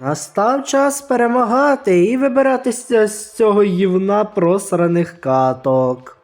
Настав час перемагати і вибиратися з цього ївна просраних каток.